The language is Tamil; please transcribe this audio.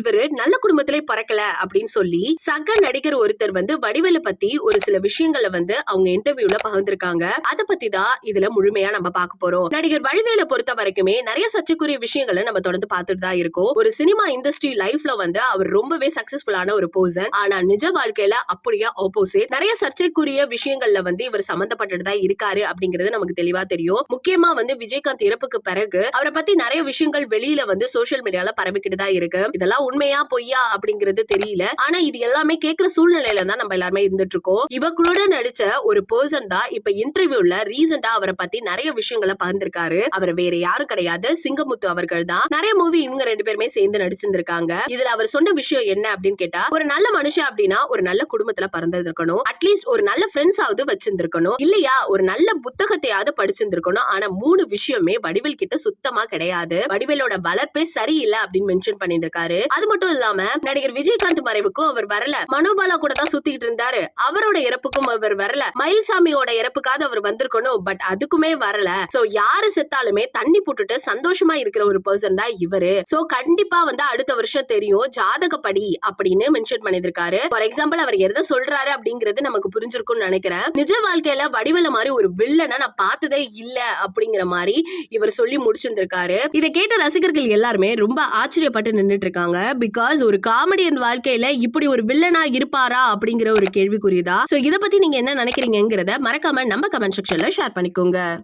இவரு நல்ல குடும்பத்திலே பறக்கல அப்படின்னு சொல்லி சக நடிகர் ஒருத்தர் வந்து வடிவேலு பத்தி ஒரு சில விஷயங்களை வந்து அவங்க இன்டர்வியூல பகிர்ந்திருக்காங்க. அத பத்தி தான் இதுல முழுமையா நம்ம பார்க்க போறோம். நடிகர் வடிவேல பொறுத்த வரைக்குமே நிறைய சர்ச்சைக்குரிய விஷயங்களை நம்ம தொடர்ந்து பார்த்துட்டு தான் இருக்கோம். ஒரு சினிமா இண்டஸ்ட்ரி லைஃப்ல வந்து அவர் ரொம்பவே சக்சஸ்ஃபுல்லான ஒரு பர்சன் ஆனா நிஜ வாழ்க்கையில அப்படியே ஆப்போசிட் நிறைய சர்ச்சைக்குரிய விஷயங்கள்ல வந்து இவர் சம்பந்தப்பட்டுட்டு தான் இருக்காரு அப்படிங்கறது நமக்கு தெளிவா தெரியும். முக்கியமா வந்து விஜயகாந்த் இறப்புக்கு பிறகு அவரை பத்தி நிறைய விஷயங்கள் வெளியில வந்து சோசியல் மீடியால பரவிக்கிட்டு தான் இருக்கு. இதெல்லாம் உண்மையா பொய்யா அப்படிங்கிறது தெரியல. ஆனா இது எல்லாமே கேக்குற சூழ்நிலையில தான் நம்ம எல்லாருமே இருந்துட்டு இருக்கோம் இவங்களோட நடிச்ச ஒரு பர்சன் தான் இப்ப இன்டர்வியூல ரீசெண்டா அவரை பத்தி நிறைய விஷயங்களை பகிர்ந்திருக்காரு. அவர் வேற யாரும் கிடையாது. சிங்கமுத்து அவர்கள் தான். நிறைய மூவி இவங்க ரெண்டு பேருமே சேர்ந்து நடிச்சிருந்திருக்காங்க. இதுல அவர் சொன்ன விஷயம் என்ன அப்படின்னு கேட்டா ஒரு நல்ல மனுஷன் அப்படின்னா ஒரு நல்ல குடும்பத்துல பிறந்திருக்கணும். அட்லீஸ்ட் ஒரு நல்ல ஃப்ரெண்ட்ஸ் ஆவது வச்சிருந்திருக்கணும். இல்லையா? ஒரு நல்ல புத்தகத்தையாவது படிச்சிருந்திருக்கணும். ஆனா மூணு விஷயமே வடிவில் கிட்ட சுத்தமா கிடையாது. வடிவேலோட வளர்ப்பே சரியில்லை அப்படின்னு மென்ஷன் பண்ணியிருக்காரு அது மட்டும் இல்லாம நடிகர் விஜயகாந்த் மறைவுக்கும் அவர் வரல. மனோபாலா கூட தான் சுத்திட்டு இருந்தாரு. அவரோட இறப்புக்கும் அவர் வரல. மயில்சாமியோட இறப்புக்காவது அவர் வந்திருக்கணும். பட் அதுக்குமே வரல. சோ யாரு செத்தாலுமே தண்ணி போட்டுட்டு சந்தோஷமா இருக்கிற ஒரு பர்சன் தான் இவரு. சோ கண்டிப்பா வந்து அடுத்த வருஷம் தெரியும் ஜாதகப்படி அப்படின்னு மென்ஷன் பண்ணியிருக்காரு. ஃபார் எக்ஸாம்பிள் அவர் எதை சொல்றாரு அப்படிங்கறது நமக்கு புரிஞ்சிருக்கும்னு நினைக்கிறேன். நிஜ வாழ்க்கையில வடிவேல மாதிரி ஒரு வில்லனை நான் பார்த்ததே இல்ல அப்படிங்கிற மாதிரி இவர் சொல்லி முடிச்சிருந்திருக்காரு. இதை கேட்ட ரசிகர்கள் எல்லாருமே ரொம்ப ஆச்சரியப்பட்டு நின்னுட்டு இருக்காங்க. பிகாஸ் ஒரு காமெடியன் வாழ்க்கையில இப்படி ஒரு வில்லனா இருப்பாரா அப்படிங்கிற ஒரு கேள்விக்குரியதா சோ இத பத்தி நீங்க என்ன நினைக்கிறீங்கிறத மறக்காம நம்ம கமெண்ட் செக்ஷன்ல ஷேர் பண்ணிக்கோங்க.